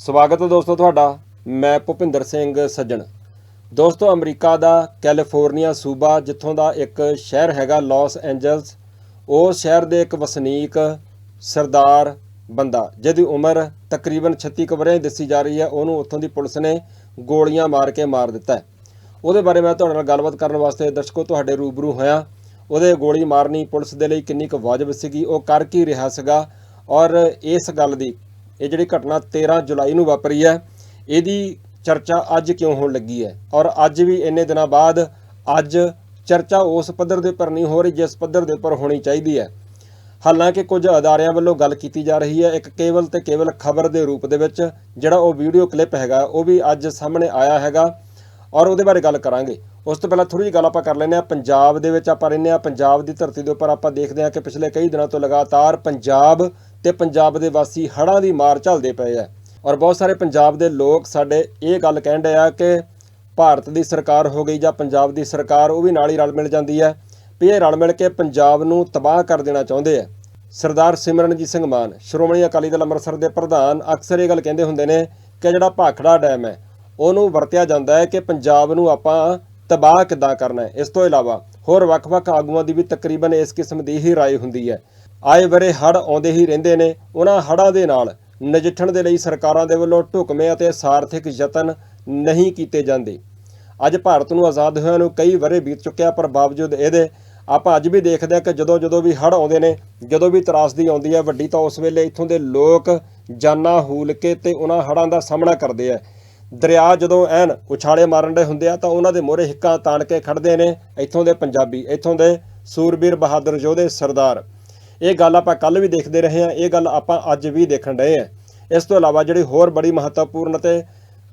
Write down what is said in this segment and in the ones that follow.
ਸਵਾਗਤ ਹੈ ਦੋਸਤੋ ਤੁਹਾਡਾ। ਮੈਂ ਭੁਪਿੰਦਰ ਸਿੰਘ ਸੱਜਣ। ਦੋਸਤੋ, ਅਮਰੀਕਾ ਦਾ ਕੈਲੀਫੋਰਨੀਆ ਸੂਬਾ, ਜਿੱਥੋਂ ਦਾ ਇੱਕ ਸ਼ਹਿਰ ਹੈਗਾ ਲਾਸ ਐਂਜਲਸ ਉਹ ਸ਼ਹਿਰ ਦੇ ਇੱਕ ਵਸਨੀਕ ਸਰਦਾਰ ਬੰਦਾ, ਜਿਹਦੀ ਉਮਰ ਤਕਰੀਬਨ 36 ਕੁ ਵਰ੍ਹੇ ਦੱਸੀ ਜਾ ਰਹੀ ਹੈ। ਉਹਨੂੰ ਉੱਥੋਂ ਦੀ ਪੁਲਿਸ ਨੇ ਗੋਲੀਆਂ ਮਾਰ ਕੇ ਮਾਰ ਦਿੱਤਾ ਹੈ। ਉਹਦੇ ਬਾਰੇ ਮੈਂ ਤੁਹਾਡੇ ਨਾਲ ਗੱਲਬਾਤ ਕਰਨ ਵਾਸਤੇ ਦਰਸ਼ਕੋ ਤੁਹਾਡੇ ਰੂਬਰੂ ਹੋਇਆ। ਉਹਦੇ ਗੋਲੀ ਮਾਰਨੀ ਪੁਲਿਸ ਦੇ ਲਈ ਕਿੰਨੀ ਕੁ ਵਾਜਬ ਸੀਗੀ, ਉਹ ਕਰ ਕੀ ਰਿਹਾ ਸੀਗਾ। ਔਰ ਇਸ ਗੱਲ ਦੀ ਇਹ ਜਿਹੜੀ ਘਟਨਾ 13 ਜੁਲਾਈ ਨੂੰ ਵਾਪਰੀ ਹੈ, ਇਹਦੀ ਚਰਚਾ ਅੱਜ ਕਿਉਂ ਹੋਣ ਲੱਗੀ ਹੈ? ਔਰ ਅੱਜ ਵੀ ਇੰਨੇ ਦਿਨਾਂ ਬਾਅਦ ਅੱਜ ਚਰਚਾ ਉਸ ਪੱਧਰ ਦੇ ਉੱਪਰ ਨਹੀਂ ਹੋ ਰਹੀ, ਜਿਸ ਪੱਧਰ ਦੇ ਉੱਪਰ ਹੋਣੀ ਚਾਹੀਦੀ ਹੈ। ਹਾਲਾਂਕਿ ਕੁਝ ਅਦਾਰਿਆਂ ਵੱਲੋਂ ਗੱਲ ਕੀਤੀ ਜਾ ਰਹੀ ਹੈ, ਇੱਕ ਕੇਵਲ ਤੇ ਕੇਵਲ ਖਬਰ ਦੇ ਰੂਪ ਦੇ ਵਿੱਚ, ਜਿਹੜਾ ਉਹ ਵੀਡੀਓ ਕਲਿੱਪ ਹੈਗਾ, ਉਹ ਵੀ ਅੱਜ ਸਾਹਮਣੇ ਆਇਆ ਹੈਗਾ, ਔਰ ਉਹਦੇ ਬਾਰੇ ਗੱਲ ਕਰਾਂਗੇ। ਉਸ ਤੋਂ ਪਹਿਲਾਂ ਥੋੜੀ ਜਿਹੀ ਗੱਲ ਆਪਾਂ ਕਰ ਲੈਂਦੇ ਆ ਪੰਜਾਬ ਦੇ ਵਿੱਚ ਆਪਾਂ ਰਹਿੰਦੇ ਆ ਪੰਜਾਬ ਦੀ ਧਰਤੀ ਦੇ ਉੱਪਰ ਆਪਾਂ ਦੇਖਦੇ ਆ ਕਿ ਪਿਛਲੇ ਕਈ ਦਿਨਾਂ ਤੋਂ ਲਗਾਤਾਰ ਪੰਜਾਬ ਤੇ ਪੰਜਾਬ ਦੇ ਵਾਸੀ ਹੜ੍ਹਾਂ ਦੀ ਮਾਰ ਝੱਲਦੇ ਪਏ ਆ ਔਰ ਬਹੁਤ ਸਾਰੇ ਪੰਜਾਬ ਦੇ ਲੋਕ ਸਾਡੇ ਇਹ ਗੱਲ ਕਹਿਣ ਡਏ ਆ ਕਿ ਭਾਰਤ ਦੀ ਸਰਕਾਰ ਹੋ ਗਈ ਜਾਂ ਪੰਜਾਬ ਦੀ ਸਰਕਾਰ ਉਹ ਵੀ ਨਾਲ ਹੀ ਰਲ ਮਿਲ ਜਾਂਦੀ ਹੈ ਵੀ ਇਹ ਰਲ ਮਿਲ ਕੇ ਪੰਜਾਬ ਨੂੰ ਤਬਾਹ ਕਰ ਦੇਣਾ ਚਾਹੁੰਦੇ ਆ ਸਰਦਾਰ ਸਿਮਰਨਜੀਤ ਸਿੰਘ ਮਾਨ ਸ਼੍ਰੋਮਣੀ ਅਕਾਲੀ ਦਲ ਅੰਮ੍ਰਿਤਸਰ ਦੇ ਪ੍ਰਧਾਨ ਅਕਸਰ ਇਹ ਗੱਲ ਕਹਿੰਦੇ ਹੁੰਦੇ ਨੇ ਕਿ ਜਿਹੜਾ ਭਾਖੜਾ ਡੈਮ ਹੈ ਉਹਨੂੰ ਵਰਤਿਆ ਜਾਂਦਾ ਹੈ ਕਿ ਪੰਜਾਬ ਨੂੰ ਆਪਾਂ ਤਬਾਹ ਕਿੱਦਾਂ ਕਰਨਾ ਹੈ ਇਸ ਤੋਂ ਇਲਾਵਾ ਹੋਰ ਵੱਖ-ਵੱਖ ਆਗੂਆਂ ਦੀ ਵੀ ਤਕਰੀਬਨ ਇਸ ਕਿਸਮ ਦੀ ਹੀ رائے ਹੁੰਦੀ ਹੈ ਆਏ ਬਰੇ ਹੜ ਆਉਂਦੇ ਹੀ ਰਹਿੰਦੇ ਨੇ ਉਹਨਾਂ ਹੜ੍ਹਾਂ ਦੇ ਨਾਲ। ਨਜਿੱਠਣ ਦੇ ਲਈ ਸਰਕਾਰਾਂ ਦੇ ਵੱਲੋਂ ਢੁਕਵੇਂ ਅਤੇ ਸਾਰਥਿਕ ਯਤਨ ਨਹੀਂ ਕੀਤੇ ਜਾਂਦੇ। ਅੱਜ ਭਾਰਤ ਨੂੰ ਆਜ਼ਾਦ ਹੋਇਆ ਨੂੰ ਕਈ ਵਰੇ ਬੀਤ ਚੁੱਕਿਆ ਪਰ ਬਾਵਜੂਦ ਇਹਦੇ ਆਪਾਂ ਅੱਜ ਵੀ ਦੇਖਦੇ ਹਾਂ ਕਿ ਜਦੋਂ ਜਦੋਂ ਵੀ ਹੜ੍ਹ ਆਉਂਦੇ ਨੇ, ਜਦੋਂ ਵੀ ਤਰਾਸਦੀ ਆਉਂਦੀ ਹੈ, ਵੱਡੀ ਤਾਂ ਉਸ ਵੇਲੇ ਇੱਥੋਂ ਦੇ ਲੋਕ ਜਾਨਾਂ ਹੂਲ ਕੇ ਤੇ ਉਹਨਾਂ ਹੜ੍ਹਾਂ ਦਾ ਸਾਹਮਣਾ ਕਰਦੇ ਆ। ਦਰਿਆ ਜਦੋਂ ਐਨ ਉਛਾਲੇ ਮਾਰਨ ਦੇ ਹੁੰਦੇ ਆ, ਤਾਂ ਉਹਨਾਂ ਦੇ ਮੋਹਰੇ ਹਿੱਕਾਂ ਤਾਣ ਕੇ ਖੜਦੇ ਨੇ ਇੱਥੋਂ ਦੇ ਪੰਜਾਬੀ, ਇੱਥੋਂ ਦੇ ਸੂਰਬੀਰ ਬਹਾਦਰ ਯੋਧੇ ਸਰਦਾਰ। ਇਹ ਗੱਲ ਆਪਾਂ ਕੱਲ ਵੀ ਦੇਖਦੇ ਰਹੇ ਹਾਂ, ਇਹ ਗੱਲ ਆਪਾਂ ਅੱਜ ਵੀ ਦੇਖਣ ਰਹੇ ਹਾਂ। ਇਸ ਤੋਂ ਇਲਾਵਾ ਜਿਹੜੀ ਹੋਰ ਬੜੀ ਮਹੱਤਵਪੂਰਨ ਤੇ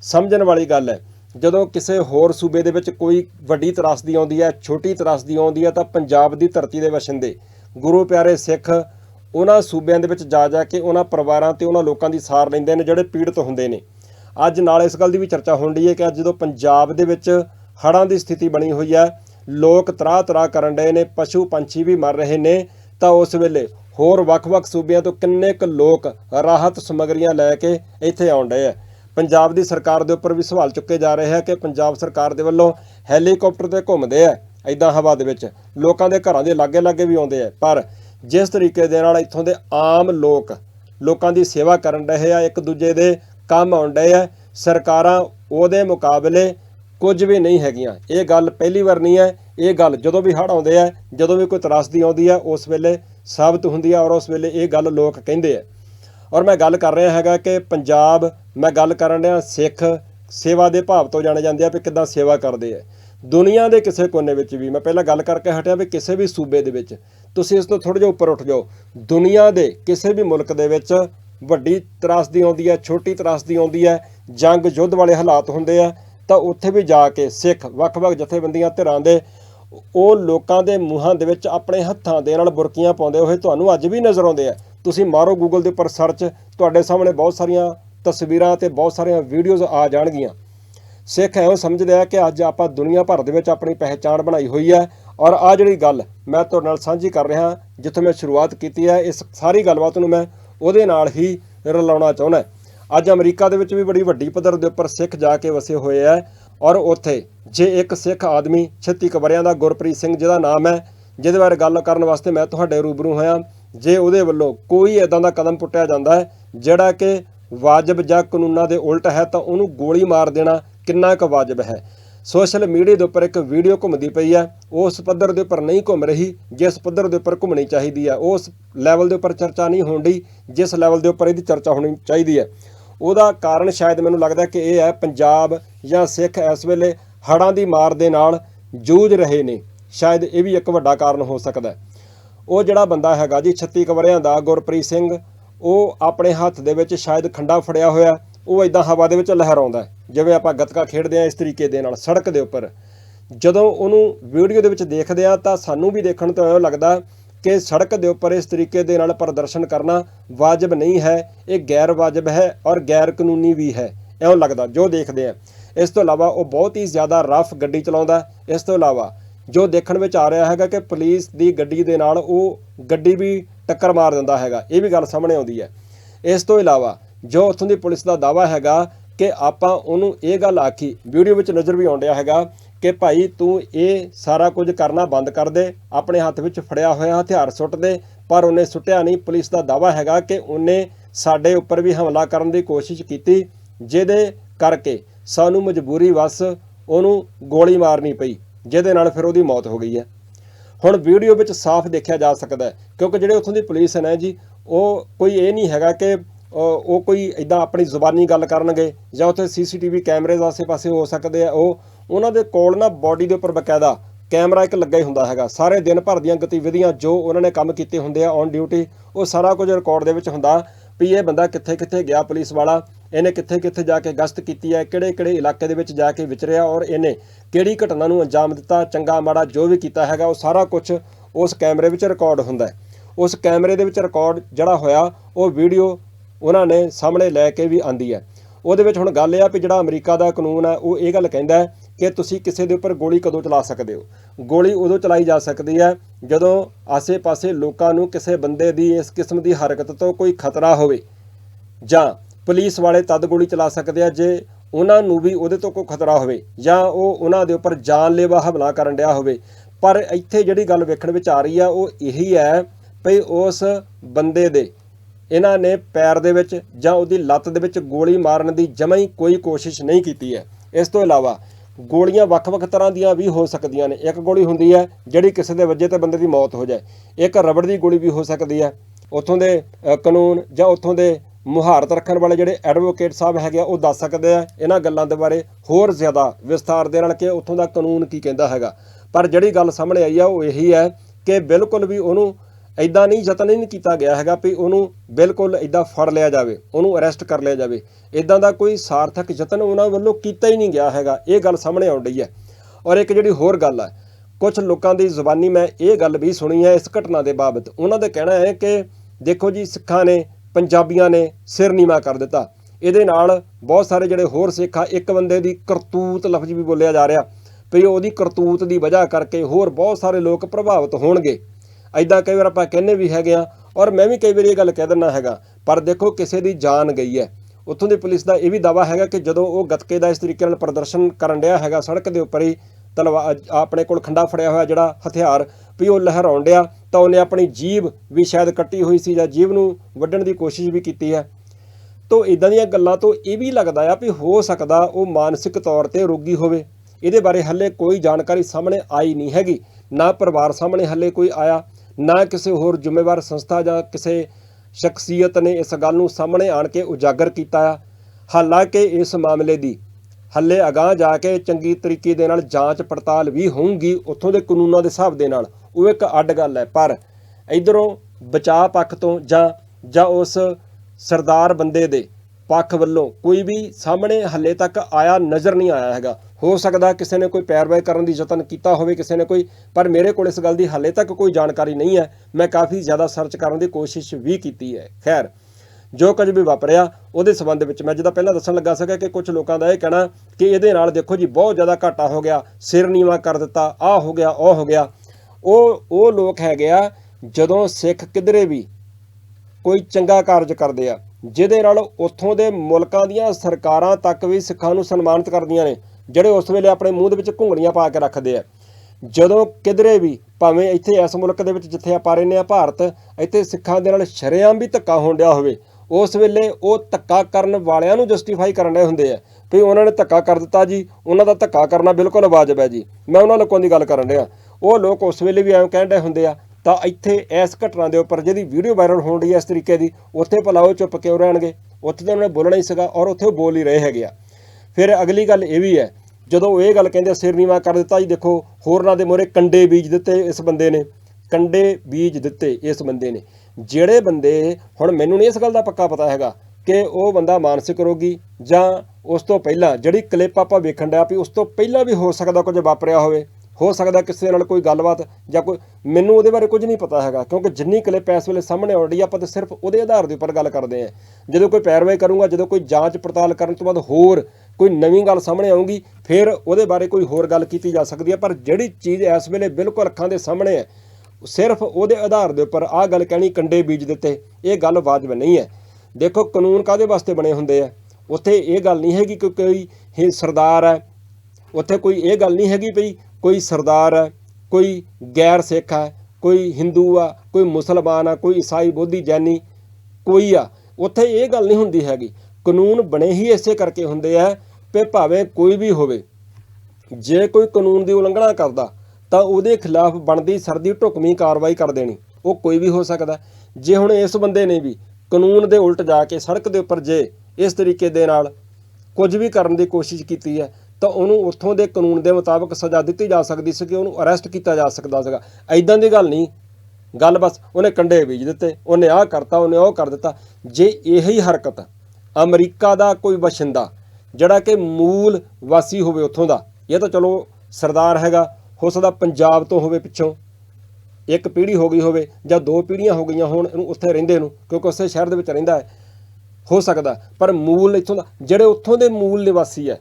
ਸਮਝਣ ਵਾਲੀ ਗੱਲ ਹੈ, ਜਦੋਂ ਕਿਸੇ ਹੋਰ ਸੂਬੇ ਦੇ ਵਿੱਚ ਕੋਈ ਵੱਡੀ ਤਰਾਸਦੀ ਆਉਂਦੀ ਹੈ, ਛੋਟੀ ਤਰਾਸਦੀ ਆਉਂਦੀ ਹੈ, ਤਾਂ ਪੰਜਾਬ ਦੀ ਧਰਤੀ ਦੇ ਵਸਿੰਦੇ, ਗੁਰੂ ਪਿਆਰੇ ਸਿੱਖ ਉਹਨਾਂ ਸੂਬਿਆਂ ਦੇ ਵਿੱਚ ਜਾ ਜਾ ਕੇ ਉਹਨਾਂ ਪਰਿਵਾਰਾਂ ਤੇ ਉਹਨਾਂ ਲੋਕਾਂ ਦੀ ਸਾਰ ਲੈਂਦੇ ਨੇ, ਜਿਹੜੇ ਪੀੜਤ ਹੁੰਦੇ ਨੇ। ਅੱਜ ਨਾਲ ਇਸ ਗੱਲ ਦੀ ਵੀ ਚਰਚਾ ਹੋਣ ਰਹੀ ਹੈ ਕਿ ਅੱਜ ਜਦੋਂ ਪੰਜਾਬ ਦੇ ਵਿੱਚ ਹੜ੍ਹਾਂ ਦੀ ਸਥਿਤੀ ਬਣੀ ਹੋਈ ਹੈ, ਲੋਕ ਤਰਾਹ ਤਰਾਹ ਕਰਨ ਡਏ ਨੇ ਪਸ਼ੂ ਪੰਛੀ ਵੀ ਮਰ ਰਹੇ ਨੇ ਤਾਂ ਉਸ ਵੇਲੇ ਹੋਰ ਵੱਖ-ਵੱਖ ਸੂਬਿਆਂ ਤੋਂ ਕਿੰਨੇ ਕੁ ਲੋਕ ਰਾਹਤ ਸਮਗਰੀਆਂ ਲੈ ਕੇ ਇੱਥੇ ਆਉਣ ਡਏ ਆ। ਪੰਜਾਬ ਦੀ ਸਰਕਾਰ ਦੇ ਉੱਪਰ ਵੀ ਸਵਾਲ ਚੁੱਕੇ ਜਾ ਰਹੇ ਹੈ ਕਿ ਪੰਜਾਬ ਸਰਕਾਰ ਦੇ ਵੱਲੋਂ ਹੈਲੀਕਾਪਟਰ ਤੇ ਘੁੰਮਦੇ ਆ ਐਦਾਂ ਹਵਾ ਦੇ ਵਿੱਚ। ਲੋਕਾਂ ਦੇ ਘਰਾਂ ਦੇ ਲਾਗੇ-ਲਾਗੇ ਵੀ ਆਉਂਦੇ ਆ। ਪਰ ਜਿਸ ਤਰੀਕੇ ਦੇ ਨਾਲ ਇੱਥੋਂ ਦੇ ਆਮ ਲੋਕ ਲੋਕਾਂ ਦੀ ਸੇਵਾ ਕਰਨ ਰਹੇ ਆ, ਇੱਕ ਦੂਜੇ ਦੇ ਕੰਮ ਆਉਣ ਡਏ ਆ। ਸਰਕਾਰਾਂ ਉਹਦੇ ਮੁਕਾਬਲੇ ਕੁਝ ਵੀ ਨਹੀਂ ਹੈਗੀਆਂ। ਇਹ ਗੱਲ ਪਹਿਲੀ ਵਾਰ ਨਹੀਂ ਹੈ। ਇਹ ਗੱਲ ਜਦੋਂ ਵੀ ਹੜ੍ਹ ਆਉਂਦੇ ਆ, ਜਦੋਂ ਵੀ ਕੋਈ ਤਰਾਸਦੀ ਆਉਂਦੀ ਆ, ਉਸ ਵੇਲੇ ਸਾਬਤ ਹੁੰਦੀ ਆ ਔਰ ਉਸ ਵੇਲੇ ਇਹ ਗੱਲ ਲੋਕ ਕਹਿੰਦੇ ਆ। ਔਰ ਮੈਂ ਗੱਲ ਕਰ ਰਿਹਾ ਹੈਗਾ ਕਿ ਪੰਜਾਬ, ਮੈਂ ਗੱਲ ਕਰਨ ਰਿਹਾ ਸਿੱਖ ਸੇਵਾ ਦੇ ਭਾਵ ਤੋਂ ਜਾਣੇ ਜਾਂਦੇ ਆ ਵੀ ਕਿੱਦਾਂ ਸੇਵਾ ਕਰਦੇ ਆ। ਦੁਨੀਆ ਦੇ ਕਿਸੇ ਕੋਨੇ ਵਿੱਚ ਵੀ, ਮੈਂ ਪਹਿਲਾਂ ਗੱਲ ਕਰਕੇ ਹਟਿਆ ਵੀ ਕਿਸੇ ਵੀ ਸੂਬੇ ਦੇ ਵਿੱਚ, ਤੁਸੀਂ ਇਸ ਤੋਂ ਥੋੜਾ ਜਿਹਾ ਉੱਪਰ ਉੱਠ ਜਾਓ। ਦੁਨੀਆ ਦੇ ਕਿਸੇ ਵੀ ਮੁਲਕ ਦੇ ਵਿੱਚ ਵੱਡੀ ਤਰਾਸਦੀ ਆਉਂਦੀ ਹੈ ਛੋਟੀ ਤਰਾਸਦੀ ਆਉਂਦੀ ਹੈ ਜੰਗ ਯੁੱਧ ਵਾਲੇ ਹਾਲਾਤ ਹੁੰਦੇ ਆ ਤਾਂ ਉੱਥੇ ਵੀ ਜਾ ਕੇ ਸਿੱਖ ਵੱਖ-ਵੱਖ ਜਥੇਬੰਦੀਆਂ ਧਿਰਾਂ ਦੇ ਉਹ ਲੋਕਾਂ ਦੇ ਮੂੰਹਾਂ ਦੇ ਵਿੱਚ ਆਪਣੇ ਹੱਥਾਂ ਦੇ ਨਾਲ ਬੁਰਕੀਆਂ ਪਾਉਂਦੇ ਹੋਏ ਤੁਹਾਨੂੰ ਅੱਜ ਵੀ ਨਜ਼ਰ ਆਉਂਦੇ ਆ। ਤੁਸੀਂ ਮਾਰੋ ਗੂਗਲ ਦੇ ਉੱਪਰ ਸਰਚ ਤੁਹਾਡੇ ਸਾਹਮਣੇ ਬਹੁਤ ਸਾਰੀਆਂ ਤਸਵੀਰਾਂ ਤੇ ਬਹੁਤ ਸਾਰੀਆਂ ਵੀਡੀਓਜ਼ ਆ ਜਾਣਗੀਆਂ। ਸਿੱਖ ਐਵੇਂ ਸਮਝਦੇ ਆ ਕਿ ਅੱਜ ਆਪਾਂ ਦੁਨੀਆ ਭਰ ਦੇ ਵਿੱਚ ਆਪਣੀ ਪਹਿਚਾਣ ਬਣਾਈ ਹੋਈ ਹੈ ਔਰ ਆ ਜਿਹੜੀ ਗੱਲ ਮੈਂ ਤੁਹਾਡੇ ਨਾਲ ਸਾਂਝੀ ਕਰ ਰਿਹਾ, ਜਿੱਥੋਂ ਮੈਂ ਸ਼ੁਰੂਆਤ ਕੀਤੀ ਹੈ, ਇਸ ਸਾਰੀ ਗੱਲਬਾਤ ਨੂੰ ਮੈਂ ਉਹਦੇ ਨਾਲ ਹੀ ਰਲਾਉਣਾ ਚਾਹੁੰਦਾ। ਅੱਜ ਅਮਰੀਕਾ ਦੇ ਵਿੱਚ ਵੀ ਬੜੀ ਵੱਡੀ ਪੱਧਰ ਦੇ ਉੱਪਰ ਸਿੱਖ ਜਾ ਕੇ ਵਸੇ ਹੋਏ ਆ ਔਰ ਉੱਥੇ ਜੇ ਇੱਕ ਸਿੱਖ ਆਦਮੀ 36 ਕਬਰਿਆਂ ਦਾ ਗੁਰਪ੍ਰੀਤ ਸਿੰਘ ਜਿਹਦਾ ਨਾਮ ਹੈ, ਜਿਹਦੇ ਬਾਰੇ ਗੱਲ ਕਰਨ ਵਾਸਤੇ ਮੈਂ ਤੁਹਾਡੇ ਰੂਬਰੂ ਹੋਇਆ, ਜੇ ਉਹਦੇ ਵੱਲੋਂ ਕੋਈ ਇਦਾਂ ਦਾ ਕਦਮ ਪੁੱਟਿਆ ਜਾਂਦਾ ਹੈ, ਜਿਹੜਾ ਕਿ ਵਾਜਬ ਜਾਂ ਕਾਨੂੰਨਾਂ ਦੇ ਉਲਟ ਹੈ, ਤਾਂ ਉਹਨੂੰ ਗੋਲੀ ਮਾਰ ਦੇਣਾ ਕਿੰਨਾ ਕੁ ਵਾਜਬ ਹੈ। ਸੋਸ਼ਲ ਮੀਡੀਆ ਦੇ ਉੱਪਰ ਇੱਕ ਵੀਡੀਓ ਘੁੰਮਦੀ ਪਈ ਹੈ, ਉਸ ਪੱਧਰ ਦੇ ਉੱਪਰ ਨਹੀਂ ਘੁੰਮ ਰਹੀ, ਜਿਸ ਪੱਧਰ ਦੇ ਉੱਪਰ ਘੁੰਮਣੀ ਚਾਹੀਦੀ ਹੈ, ਉਸ ਲੈਵਲ ਦੇ ਉੱਪਰ ਚਰਚਾ ਨਹੀਂ ਹੋਣ ਡਈ, ਜਿਸ ਲੈਵਲ ਦੇ ਉੱਪਰ ਇਹਦੀ ਚਰਚਾ ਹੋਣੀ ਚਾਹੀਦੀ ਹੈ। ਉਹਦਾ ਕਾਰਨ ਸ਼ਾਇਦ ਮੈਨੂੰ ਲੱਗਦਾ ਕਿ ਇਹ ਹੈ ਪੰਜਾਬ ਜਾਂ ਸਿੱਖ ਇਸ ਵੇਲੇ ਹੜ੍ਹਾਂ ਦੀ ਮਾਰ ਦੇ ਨਾਲ ਜੂਝ ਰਹੇ ਨੇ। ਸ਼ਾਇਦ ਇਹ ਵੀ ਇੱਕ ਵੱਡਾ ਕਾਰਨ ਹੋ ਸਕਦਾ ਹੈ। ਉਹ ਜਿਹੜਾ ਬੰਦਾ ਹੈਗਾ ਜੀ 36 ਕਵਰਿਆਂ ਦਾ ਗੁਰਪ੍ਰੀਤ ਸਿੰਘ, ਉਹ ਆਪਣੇ ਹੱਥ ਦੇ ਵਿੱਚ ਸ਼ਾਇਦ ਖੰਡਾ ਫੜਿਆ ਹੋਇਆ, ਉਹ ਇਦਾਂ ਹਵਾ ਦੇ ਵਿੱਚ ਲਹਿਰਾਉਂਦਾ ਜਿਵੇਂ ਆਪਾਂ ਗੱਤਕਾ ਖੇਡਦੇ ਆ ਇਸ ਤਰੀਕੇ ਦੇ ਨਾਲ, ਸੜਕ ਦੇ ਉੱਪਰ। ਜਦੋਂ ਉਹਨੂੰ ਵੀਡੀਓ ਦੇ ਵਿੱਚ ਦੇਖਦੇ ਆ ਤਾਂ ਸਾਨੂੰ ਵੀ ਦੇਖਣ ਤੋਂ ਐਂ ਲੱਗਦਾ ਕਿ ਸੜਕ ਦੇ ਉੱਪਰ ਇਸ ਤਰੀਕੇ ਦੇ ਨਾਲ ਪ੍ਰਦਰਸ਼ਨ ਕਰਨਾ ਵਾਜਬ ਨਹੀਂ ਹੈ, ਇਹ ਗੈਰ ਵਾਜਬ ਹੈ ਔਰ ਗੈਰ ਕਾਨੂੰਨੀ ਵੀ ਹੈ। ਐਂ ਲੱਗਦਾ, ਜੋ ਦੇਖਦੇ ਆ। ਇਸ ਤੋਂ ਇਲਾਵਾ ਉਹ ਬਹੁਤ ਹੀ ਜ਼ਿਆਦਾ ਰਫ ਗੱਡੀ ਚਲਾਉਂਦਾ ਇਸ ਤੋਂ ਇਲਾਵਾ ਜੋ ਦੇਖਣ ਵਿੱਚ ਆ ਰਿਹਾ ਹੈਗਾ ਕਿ ਪੁਲਿਸ ਦੀ ਗੱਡੀ ਦੇ ਨਾਲ ਉਹ ਗੱਡੀ ਵੀ ਟੱਕਰ ਮਾਰ ਦਿੰਦਾ ਹੈਗਾ, ਇਹ ਵੀ ਗੱਲ ਸਾਹਮਣੇ ਆਉਂਦੀ ਹੈ। ਇਸ ਤੋਂ ਇਲਾਵਾ ਜੋ ਉੱਥੋਂ ਦੀ ਪੁਲਿਸ ਦਾ ਦਾਵਾ ਹੈਗਾ ਕਿ ਆਪਾਂ ਉਹਨੂੰ ਇਹ ਗੱਲ ਆਖੀ, ਵੀਡੀਓ ਵਿੱਚ ਨਜ਼ਰ ਵੀ ਆਉਣ ਡਿਆ ਹੈਗਾ ਕਿ ਭਾਈ ਤੂੰ ਇਹ ਸਾਰਾ ਕੁਝ ਕਰਨਾ ਬੰਦ ਕਰ ਦੇ, ਆਪਣੇ ਹੱਥ ਵਿੱਚ ਫੜਿਆ ਹੋਇਆ ਹਥਿਆਰ ਸੁੱਟ ਦੇ, ਪਰ ਉਹਨੇ ਸੁੱਟਿਆ ਨਹੀਂ। ਪੁਲਿਸ ਦਾ ਦਾਵਾ ਹੈਗਾ ਕਿ ਉਹਨੇ ਸਾਡੇ ਉੱਪਰ ਵੀ ਹਮਲਾ ਕਰਨ ਦੀ ਕੋਸ਼ਿਸ਼ ਕੀਤੀ, ਜਿਹਦੇ ਕਰਕੇ ਸਾਨੂੰ ਮਜਬੂਰੀ ਵਸ ਉਹਨੂੰ ਗੋਲੀ ਮਾਰਨੀ ਪਈ, ਜਿਹਦੇ ਨਾਲ ਫਿਰ ਉਹਦੀ ਮੌਤ ਹੋ ਗਈ ਹੈ। ਹੁਣ ਵੀਡੀਓ ਵਿੱਚ ਸਾਫ਼ ਦੇਖਿਆ ਜਾ ਸਕਦਾ ਕਿਉਂਕਿ ਜਿਹੜੇ ਉੱਥੋਂ ਦੀ ਪੁਲਿਸ ਨੇ ਜੀ, ਉਹ ਕੋਈ ਇਹ ਨਹੀਂ ਹੈਗਾ ਕਿ ਉਹ ਉਹ ਕੋਈ ਇਦਾਂ ਆਪਣੀ ਜ਼ੁਬਾਨੀ ਗੱਲ ਕਰਨਗੇ, ਜਾਂ ਉੱਥੇ ਸੀਸੀਟੀਵੀ ਕੈਮਰੇਜ਼ ਆਸੇ-ਪਾਸੇ ਹੋ ਸਕਦੇ ਆ, ਉਹ ਉਹਨਾਂ ਦੇ ਕੋਲ ਨਾ ਬਾਡੀ ਦੇ ਉੱਪਰ ਬਕਾਇਦਾ ਕੈਮਰਾ ਇੱਕ ਲੱਗਾ ਹੀ ਹੁੰਦਾ ਹੈਗਾ। ਸਾਰੇ ਦਿਨ ਭਰ ਦੀਆਂ ਗਤੀਵਿਧੀਆਂ ਜੋ ਉਹਨਾਂ ਨੇ ਕੰਮ ਕੀਤੇ ਹੁੰਦੇ ਆ ਔਨ ਡਿਊਟੀ ਉਹ ਸਾਰਾ ਕੁਝ ਰਿਕਾਰਡ ਦੇ ਵਿੱਚ ਹੁੰਦਾ ਵੀ ਇਹ ਬੰਦਾ ਕਿੱਥੇ-ਕਿੱਥੇ ਗਿਆ ਪੁਲਿਸ ਵਾਲਾ, ਇਹਨੇ ਕਿੱਥੇ-ਕਿੱਥੇ ਜਾ ਕੇ ਗਸ਼ਤ ਕੀਤੀ ਹੈ ਕਿਹੜੇ-ਕਿਹੜੇ ਇਲਾਕੇ ਦੇ ਵਿੱਚ ਜਾ ਕੇ ਵਿਚਰਿਆ ਔਰ ਇਹਨੇ ਕਿਹੜੀ ਘਟਨਾ ਨੂੰ ਅੰਜਾਮ ਦਿੱਤਾ, ਚੰਗਾ ਮਾੜਾ ਜੋ ਵੀ ਕੀਤਾ ਹੈਗਾ, ਉਹ ਸਾਰਾ ਕੁਝ ਉਸ ਕੈਮਰੇ ਵਿੱਚ ਰਿਕਾਰਡ ਹੁੰਦਾ ਹੈ। ਉਸ ਕੈਮਰੇ ਦੇ ਵਿੱਚ ਰਿਕਾਰਡ ਜਿਹੜਾ ਹੋਇਆ, ਉਹ ਵੀਡੀਓ ਉਹਨਾਂ ਨੇ ਸਾਹਮਣੇ ਲੈ ਕੇ ਵੀ ਆਂਦੀ ਹੈ। ਉਹਦੇ ਵਿੱਚ ਹੁਣ ਗੱਲ ਇਹ ਆ ਵੀ ਜਿਹੜਾ ਅਮਰੀਕਾ ਦਾ ਕਾਨੂੰਨ ਹੈ, ਉਹ ਇਹ ਗੱਲ ਕਹਿੰਦਾ ਹੈ ਕਿ ਤੁਸੀਂ ਕਿਸੇ ਦੇ ਉੱਪਰ ਗੋਲੀ ਕਦੋਂ ਚਲਾ ਸਕਦੇ ਹੋ? ਗੋਲੀ ਉਦੋਂ ਚਲਾਈ ਜਾ ਸਕਦੀ ਹੈ ਜਦੋਂ ਆਸੇ-ਪਾਸੇ ਲੋਕਾਂ ਨੂੰ ਕਿਸੇ ਬੰਦੇ ਦੀ ਇਸ ਕਿਸਮ ਦੀ ਹਰਕਤ ਤੋਂ ਕੋਈ ਖਤਰਾ ਹੋਵੇ ਜਾਂ ਪੁਲਿਸ ਵਾਲੇ ਤਦ ਗੋਲੀ ਚਲਾ ਸਕਦੇ ਆ ਜੇ ਉਹਨਾਂ ਨੂੰ ਵੀ ਉਹਦੇ ਤੋਂ ਕੋਈ ਖਤਰਾ ਹੋਵੇ ਜਾਂ ਉਹ ਉਹਨਾਂ ਦੇ ਉੱਪਰ ਜਾਨਲੇਵਾ ਹਮਲਾ ਕਰਨ ਡਿਆ ਹੋਵੇ। ਪਰ ਇੱਥੇ ਜਿਹੜੀ ਗੱਲ ਵੇਖਣ ਵਿੱਚ ਆ ਰਹੀ ਆ, ਉਹ ਇਹੀ ਹੈ ਭਈ ਉਸ ਬੰਦੇ ਦੇ, ਇਹਨਾਂ ਨੇ ਪੈਰ ਦੇ ਵਿੱਚ ਜਾਂ ਉਹਦੀ ਲੱਤ ਦੇ ਵਿੱਚ ਗੋਲੀ ਮਾਰਨ ਦੀ ਜਮਾਂ ਹੀ ਕੋਈ ਕੋਸ਼ਿਸ਼ ਨਹੀਂ ਕੀਤੀ ਹੈ। ਇਸ ਤੋਂ ਇਲਾਵਾ ਗੋਲੀਆਂ ਵੱਖ-ਵੱਖ ਤਰ੍ਹਾਂ ਦੀਆਂ ਵੀ ਹੋ ਸਕਦੀਆਂ ਨੇ। ਇੱਕ ਗੋਲੀ ਹੁੰਦੀ ਹੈ ਜਿਹੜੀ ਕਿਸੇ ਦੇ ਵੱਜੇ ਤੇ ਬੰਦੇ ਦੀ ਮੌਤ ਹੋ ਜਾਏ। ਇੱਕ ਰਬੜ ਦੀ ਗੋਲੀ ਵੀ ਹੋ ਸਕਦੀ ਹੈ। ਉੱਥੋਂ ਦੇ ਕਾਨੂੰਨ ਜਾਂ ਉੱਥੋਂ ਦੇ ਮੁਹਾਰਤ ਰੱਖਣ ਵਾਲੇ ਜਿਹੜੇ ਐਡਵੋਕੇਟ ਸਾਹਿਬ ਹੈਗੇ ਆ, ਉਹ ਦੱਸ ਸਕਦੇ ਆ ਇਹਨਾਂ ਗੱਲਾਂ ਦੇ ਬਾਰੇ ਹੋਰ ਜ਼ਿਆਦਾ ਵਿਸਥਾਰ ਦੇ ਨਾਲ ਕਿ ਉੱਥੋਂ ਦਾ ਕਾਨੂੰਨ ਕੀ ਕਹਿੰਦਾ ਹੈਗਾ। ਪਰ ਜਿਹੜੀ ਗੱਲ ਸਾਹਮਣੇ ਆਈ ਆ, ਉਹ ਇਹੀ ਹੈ ਕਿ ਬਿਲਕੁਲ ਵੀ ਉਹਨੂੰ ਐਦਾਂ ਨਹੀਂ, ਯਤਨ ਨਹੀਂ ਕੀਤਾ ਗਿਆ ਹੈਗਾ ਵੀ ਉਹਨੂੰ ਬਿਲਕੁਲ ਐਦਾਂ ਫੜ ਲਿਆ ਜਾਵੇ, ਉਹਨੂੰ ਅਰੈਸਟ ਕਰ ਲਿਆ ਜਾਵੇ। ਐਦਾਂ ਦਾ ਕੋਈ ਸਾਰਥਕ ਯਤਨ ਉਹਨਾਂ ਵੱਲੋਂ ਕੀਤਾ ਹੀ ਨਹੀਂ ਗਿਆ ਹੈਗਾ, ਇਹ ਗੱਲ ਸਾਹਮਣੇ ਆਉਣ ਡਈ ਹੈ। ਔਰ ਇੱਕ ਜਿਹੜੀ ਹੋਰ ਗੱਲ ਹੈ, ਕੁਝ ਲੋਕਾਂ ਦੀ ਜ਼ੁਬਾਨੀ ਮੈਂ ਇਹ ਗੱਲ ਵੀ ਸੁਣੀ ਹੈ ਇਸ ਘਟਨਾ ਦੇ ਬਾਬਤ। ਉਹਨਾਂ ਦਾ ਕਹਿਣਾ ਹੈ ਕਿ ਦੇਖੋ ਜੀ, ਸਿੱਖਾਂ ਨੇ, ਪੰਜਾਬੀਆਂ ਨੇ ਸਿਰ ਨੀਵਾ ਕਰ ਦਿੱਤਾ। ਇਹਦੇ ਨਾਲ ਬਹੁਤ ਸਾਰੇ ਜਿਹੜੇ ਹੋਰ ਸਿੱਖ ਆ, ਇੱਕ ਬੰਦੇ ਦੀ ਕਰਤੂਤ ਲਫ਼ਜ਼ ਵੀ ਬੋਲਿਆ ਜਾ ਰਿਹਾ ਵੀ ਉਹਦੀ ਕਰਤੂਤ ਦੀ ਵਜ੍ਹਾ ਕਰਕੇ ਹੋਰ ਬਹੁਤ ਸਾਰੇ ਲੋਕ ਪ੍ਰਭਾਵਿਤ ਹੋਣਗੇ। ਐਦਾਂ ਕਈ ਵਾਰ ਆਪਾਂ ਕਹਿੰਦੇ ਵੀ ਹੈਗੇ ਆ, ਔਰ ਮੈਂ ਵੀ ਕਈ ਵਾਰ ਇਹ ਗੱਲ ਕਹਿ ਦਿੰਦਾ ਹੈਗਾ, ਪਰ ਦੇਖੋ ਕਿਸੇ ਦੀ ਜਾਨ ਗਈ ਹੈ। ਉੱਥੋਂ ਦੀ ਪੁਲਿਸ ਦਾ ਇਹ ਵੀ ਦਾਵਾ ਹੈਗਾ ਕਿ ਜਦੋਂ ਉਹ ਗੱਤਕੇ ਦਾ ਇਸ ਤਰੀਕੇ ਨਾਲ ਪ੍ਰਦਰਸ਼ਨ ਕਰਨ ਡਿਆ ਹੈਗਾ, ਸੜਕ ਦੇ ਉੱਪਰ ਹੀ ਤਲਵਾ ਆਪਣੇ ਕੋਲ ਖੰਡਾ ਫੜਿਆ ਹੋਇਆ ਜਿਹੜਾ ਹਥਿਆਰ ਵੀ ਉਹ ਲਹਿਰਾਉਣ ਡਿਆ, ਤਾਂ ਉਹਨੇ ਆਪਣੀ ਜੀਭ ਵੀ ਸ਼ਾਇਦ ਕੱਟੀ ਹੋਈ ਸੀ ਜਾਂ ਜੀਭ ਨੂੰ ਵੱਢਣ ਦੀ ਕੋਸ਼ਿਸ਼ ਵੀ ਕੀਤੀ ਹੈ। ਤੋਂ ਇਦਾਂ ਦੀਆਂ ਗੱਲਾਂ ਤੋਂ ਇਹ ਵੀ ਲੱਗਦਾ ਆ ਵੀ ਹੋ ਸਕਦਾ ਉਹ ਮਾਨਸਿਕ ਤੌਰ ਤੇ ਰੋਗੀ ਹੋਵੇ। ਇਹਦੇ ਬਾਰੇ ਹੱਲੇ ਕੋਈ ਜਾਣਕਾਰੀ ਸਾਹਮਣੇ ਆਈ ਨਹੀਂ ਹੈਗੀ, ਨਾ ਪਰਿਵਾਰ ਸਾਹਮਣੇ ਹੱਲੇ ਕੋਈ ਆਇਆ। ਨਾ ਕਿਸੇ ਹੋਰ ਜ਼ਿੰਮੇਵਾਰ ਸੰਸਥਾ ਜਾਂ ਕਿਸੇ ਸ਼ਖਸੀਅਤ ਨੇ ਇਸ ਗੱਲ ਨੂੰ ਸਾਹਮਣੇ ਆਣ ਕੇ ਉਜਾਗਰ ਕੀਤਾ। ਆ ਹਾਲਾਂਕਿ ਇਸ ਮਾਮਲੇ ਦੀ ਹੱਲੇ ਅਗਾਹ ਜਾ ਕੇ ਚੰਗੀ ਤਰੀਕੇ ਦੇ ਨਾਲ ਜਾਂਚ ਪੜਤਾਲ ਵੀ ਹੋਊਗੀ ਉੱਥੋਂ ਦੇ ਕਾਨੂੰਨਾਂ ਦੇ ਹਿਸਾਬ ਦੇ ਨਾਲ। ਉਹ ਇੱਕ ਅੱਡ ਗੱਲ ਹੈ, ਪਰ ਇਧਰੋਂ ਬਚਾਅ ਪੱਖ ਤੋਂ ਜਾਂ ਜਾਂ ਉਸ ਸਰਦਾਰ ਬੰਦੇ ਦੇ ਪੱਖ ਵੱਲੋਂ ਕੋਈ ਵੀ ਸਾਹਮਣੇ ਹੱਲੇ ਤੱਕ ਆਇਆ ਨਜ਼ਰ ਨਹੀਂ ਆਇਆ ਹੈਗਾ। ਹੋ ਸਕਦਾ ਕਿਸੇ ਨੇ ਕੋਈ ਪੈਰਵਾਈ ਕਰਨ ਦੀ ਯਤਨ ਕੀਤਾ ਹੋਵੇ ਕਿਸੇ ਨੇ ਕੋਈ, ਪਰ ਮੇਰੇ ਕੋਲ ਇਸ ਗੱਲ ਦੀ ਹੱਲੇ ਤੱਕ ਕੋਈ ਜਾਣਕਾਰੀ ਨਹੀਂ ਹੈ। ਮੈਂ ਕਾਫੀ ਜ਼ਿਆਦਾ ਸਰਚ ਕਰਨ ਦੀ ਕੋਸ਼ਿਸ਼ ਵੀ ਕੀਤੀ ਹੈ। ਖੈਰ, ਜੋ ਕੁਝ ਵੀ ਵਾਪਰਿਆ, ਉਹਦੇ ਸਬੰਧ ਵਿੱਚ ਮੈਂ ਜਿੱਦਾਂ ਪਹਿਲਾਂ ਦੱਸਣ ਲੱਗਾ ਸੀਗਾ ਕਿ ਕੁਝ ਲੋਕਾਂ ਦਾ ਇਹ ਕਹਿਣਾ ਕਿ ਇਹਦੇ ਨਾਲ ਦੇਖੋ ਜੀ, ਬਹੁਤ ਜ਼ਿਆਦਾ ਘਾਟਾ ਹੋ ਗਿਆ, ਸਿਰ ਨੀਵਾ ਕਰ ਦਿੱਤਾ, ਆਹ ਹੋ ਗਿਆ, ਉਹ ਹੋ ਗਿਆ। ਉਹ ਉਹ ਲੋਕ ਹੈਗੇ ਆ, ਜਦੋਂ ਸਿੱਖ ਕਿਧਰੇ ਵੀ ਕੋਈ ਚੰਗਾ ਕਾਰਜ ਕਰਦੇ ਆ ਜਿਹਦੇ ਨਾਲ ਉੱਥੋਂ ਦੇ ਮੁਲਕਾਂ ਦੀਆਂ ਸਰਕਾਰਾਂ ਤੱਕ ਵੀ ਸਿੱਖਾਂ ਨੂੰ ਸਨਮਾਨਿਤ ਕਰਦੀਆਂ ਨੇ, ਜਿਹੜੇ ਉਸ ਵੇਲੇ ਆਪਣੇ ਮੂੰਹ ਦੇ ਵਿੱਚ ਘੁੰਗਣੀਆਂ ਪਾ ਕੇ ਰੱਖਦੇ ਆ। ਜਦੋਂ ਕਿਧਰੇ ਵੀ, ਭਾਵੇਂ ਇੱਥੇ ਇਸ ਮੁਲਕ ਦੇ ਵਿੱਚ ਜਿੱਥੇ ਆਪਾਂ ਰਹਿੰਦੇ ਆ ਭਾਰਤ, ਇੱਥੇ ਸਿੱਖਾਂ ਦੇ ਨਾਲ ਸ਼ਰੇਆਮ ਵੀ ਧੱਕਾ ਹੋਣ ਡਿਆ ਹੋਵੇ, ਉਸ ਵੇਲੇ ਉਹ ਧੱਕਾ ਕਰਨ ਵਾਲਿਆਂ ਨੂੰ ਜਸਟੀਫਾਈ ਕਰਨ ਦੇ ਹੁੰਦੇ ਆ ਵੀ ਉਹਨਾਂ ਨੇ ਧੱਕਾ ਕਰ ਦਿੱਤਾ ਜੀ, ਉਹਨਾਂ ਦਾ ਧੱਕਾ ਕਰਨਾ ਬਿਲਕੁਲ ਵਾਜਬ ਹੈ ਜੀ। ਮੈਂ ਉਹਨਾਂ ਲੋਕਾਂ ਦੀ ਗੱਲ ਕਰਨ ਡਿਆ। ਉਹ ਲੋਕ ਉਸ ਵੇਲੇ ਵੀ ਐਂ ਕਹਿਣ ਡਏ ਹੁੰਦੇ ਆ ਤਾਂ ਇੱਥੇ ਇਸ ਘਟਨਾ ਦੇ ਉੱਪਰ ਜਿਹਦੀ ਵੀਡੀਓ ਵਾਇਰਲ ਹੋਣ ਰਹੀ ਹੈ ਇਸ ਤਰੀਕੇ ਦੀ, ਉੱਥੇ ਭਲਾ ਉਹ ਚੁੱਪ ਕਿਉਂ ਰਹਿਣਗੇ? ਉੱਥੇ ਤਾਂ ਉਹਨਾਂ ਨੇ ਬੋਲਣਾ ਹੀ ਸੀਗਾ ਔਰ ਉੱਥੇ ਉਹ ਬੋਲ ਹੀ ਰਹੇ ਹੈਗੇ ਆ। ਫਿਰ ਅਗਲੀ ਗੱਲ ਇਹ ਵੀ ਹੈ, ਜਦੋਂ ਇਹ ਗੱਲ ਕਹਿੰਦੇ ਸਿਰ ਨੀਵਾ ਕਰ ਦਿੱਤਾ ਜੀ, ਦੇਖੋ ਹੋਰਨਾਂ ਦੇ ਮੋਰੇ ਕੰਡੇ ਬੀਜ ਦਿੱਤੇ ਇਸ ਬੰਦੇ ਨੇ, ਕੰਡੇ ਬੀਜ ਦਿੱਤੇ ਇਸ ਬੰਦੇ ਨੇ। ਜਿਹੜੇ ਬੰਦੇ ਹੁਣ ਮੈਨੂੰ ਨਹੀਂ ਇਸ ਗੱਲ ਦਾ ਪੱਕਾ ਪਤਾ ਹੈਗਾ ਕਿ ਉਹ ਬੰਦਾ ਮਾਨਸਿਕ ਰੋਗੀ ਜਾਂ ਉਸ ਤੋਂ ਪਹਿਲਾਂ ਜਿਹੜੀ ਕਲਿੱਪ ਆਪਾਂ ਵੇਖਣ ਡਿਆ ਵੀ ਉਸ ਤੋਂ ਪਹਿਲਾਂ ਵੀ ਹੋ ਸਕਦਾ ਕੁਝ ਵਾਪਰਿਆ ਹੋਵੇ ਹੋ ਸਕਦਾ ਕਿਸੇ ਨਾਲ ਕੋਈ ਗੱਲਬਾਤ ਜਾਂ ਕੋਈ ਮੈਨੂੰ ਉਹਦੇ ਬਾਰੇ ਕੁਝ ਨਹੀਂ ਪਤਾ ਹੈਗਾ, ਕਿਉਂਕਿ ਜਿੰਨੀ ਕਲਿੱਪ ਇਸ ਵੇਲੇ ਸਾਹਮਣੇ ਆਉਣ ਡਈ ਆਪਾਂ ਤਾਂ ਸਿਰਫ ਉਹਦੇ ਆਧਾਰ ਦੇ ਉੱਪਰ ਗੱਲ ਕਰਦੇ ਆ। ਜਦੋਂ ਕੋਈ ਪੈਰਵਾਈ ਕਰੂੰਗਾ, ਜਦੋਂ ਕੋਈ ਜਾਂਚ ਪੜਤਾਲ ਕਰਨ ਤੋਂ ਬਾਅਦ ਹੋਰ ਕੋਈ ਨਵੀਂ ਗੱਲ ਸਾਹਮਣੇ ਆਊਗੀ, ਫਿਰ ਉਹਦੇ ਬਾਰੇ ਕੋਈ ਹੋਰ ਗੱਲ ਕੀਤੀ ਜਾ ਸਕਦੀ ਹੈ ਪਰ ਜਿਹੜੀ ਚੀਜ਼ ਇਸ ਵੇਲੇ ਬਿਲਕੁਲ ਅੱਖਾਂ ਦੇ ਸਾਹਮਣੇ ਹੈ ਸਿਰਫ ਉਹਦੇ ਆਧਾਰ ਦੇ ਉੱਪਰ ਆਹ ਗੱਲ ਕਹਿਣੀ ਕੰਡੇ ਬੀਜ ਦਿੱਤੇ ਇਹ ਗੱਲ ਵਾਜਬ ਨਹੀਂ ਹੈ। ਦੇਖੋ, ਕਾਨੂੰਨ ਕਾਦੇ ਵਾਸਤੇ ਬਣੇ ਹੁੰਦੇ ਆ? ਉੱਥੇ ਇਹ ਗੱਲ ਨਹੀਂ ਹੈਗੀ ਕਿ ਕੋਈ ਹੀ ਸਰਦਾਰ ਹੈ। ਉੱਥੇ ਕੋਈ ਇਹ ਗੱਲ ਨਹੀਂ ਹੈਗੀ ਵੀ ਕੋਈ ਸਰਦਾਰ ਹੈ, ਕੋਈ ਗੈਰ ਸਿੱਖ ਹੈ, ਕੋਈ ਹਿੰਦੂ ਆ ਕੋਈ ਮੁਸਲਮਾਨ ਆ ਕੋਈ ਈਸਾਈ, ਬੋਧੀ, ਜੈਨੀ, ਕੋਈ ਆ, ਉੱਥੇ ਇਹ ਗੱਲ ਨਹੀਂ ਹੁੰਦੀ ਹੈਗੀ। ਕਾਨੂੰਨ ਬਣੇ ਹੀ ਇਸੇ ਕਰਕੇ ਹੁੰਦੇ ਆ ਕਿ ਭਾਵੇਂ ਕੋਈ ਵੀ ਹੋਵੇ, ਜੇ ਕੋਈ ਕਾਨੂੰਨ ਦੀ ਉਲੰਘਣਾ ਕਰਦਾ, ਤਾਂ ਉਹਦੇ ਖਿਲਾਫ ਬਣਦੀ ਸਰਦੀ ਢੁਕਵੀਂ ਕਾਰਵਾਈ ਕਰ ਦੇਣੀ। ਉਹ ਕੋਈ ਵੀ ਹੋ ਸਕਦਾ। ਜੇ ਹੁਣ ਇਸ ਬੰਦੇ ਨੇ ਵੀ ਕਾਨੂੰਨ ਦੇ ਉਲਟ ਜਾ ਕੇ ਸੜਕ ਦੇ ਉੱਪਰ ਜੇ ਇਸ ਤਰੀਕੇ ਦੇ ਨਾਲ ਕੁਝ ਵੀ ਕਰਨ ਦੀ ਕੋਸ਼ਿਸ਼ ਕੀਤੀ ਹੈ ਤਾਂ ਉਹਨੂੰ ਉੱਥੋਂ ਦੇ ਕਾਨੂੰਨ ਦੇ ਮੁਤਾਬਕ ਸਜ਼ਾ ਦਿੱਤੀ ਜਾ ਸਕਦੀ ਸੀ ਕਿ ਉਹਨੂੰ ਅਰੈਸਟ ਕੀਤਾ ਜਾ ਸਕਦਾ ਸੀਗਾ। ਐਦਾਂ ਦੀ ਗੱਲ ਨਹੀਂ। ਗੱਲ ਬਸ ਉਹਨੇ ਕੰਡੇ ਬੀਜ ਦਿੱਤੇ। ਉਹਨੇ ਆਹ ਕਰਤਾ, ਉਹਨੇ ਉਹ ਕਰ ਦਿੱਤਾ। ਜੇ ਇਹੀ ਹਰਕਤ ਅਮਰੀਕਾ ਦਾ ਕੋਈ ਵਸਿੰਦਾ, ਜਿਹੜਾ ਕਿ ਮੂਲ ਵਾਸੀ ਹੋਵੇ ਉੱਥੋਂ ਦਾ, ਇਹ ਤਾਂ ਚਲੋ ਸਰਦਾਰ ਹੈਗਾ, ਹੋ ਸਕਦਾ ਪੰਜਾਬ ਤੋਂ ਹੋਵੇ ਪਿੱਛੋਂ। ਇੱਕ ਪੀੜ੍ਹੀ ਹੋ ਗਈ ਹੋਵੇ ਜਾਂ ਦੋ ਪੀੜ੍ਹੀਆਂ ਹੋ ਗਈਆਂ ਹੋਣ, ਇਹਨੂੰ ਉੱਥੇ ਰਹਿੰਦੇ ਨੂੰ, ਕਿਉਂਕਿ ਉਸੇ ਸ਼ਹਿਰ ਦੇ ਵਿੱਚ ਰਹਿੰਦਾ ਹੈ, ਹੋ ਸਕਦਾ। ਪਰ ਮੂਲ ਇੱਥੋਂ ਦਾ, ਜਿਹੜੇ ਉੱਥੋਂ ਦੇ ਮੂਲ ਨਿਵਾਸੀ ਹੈ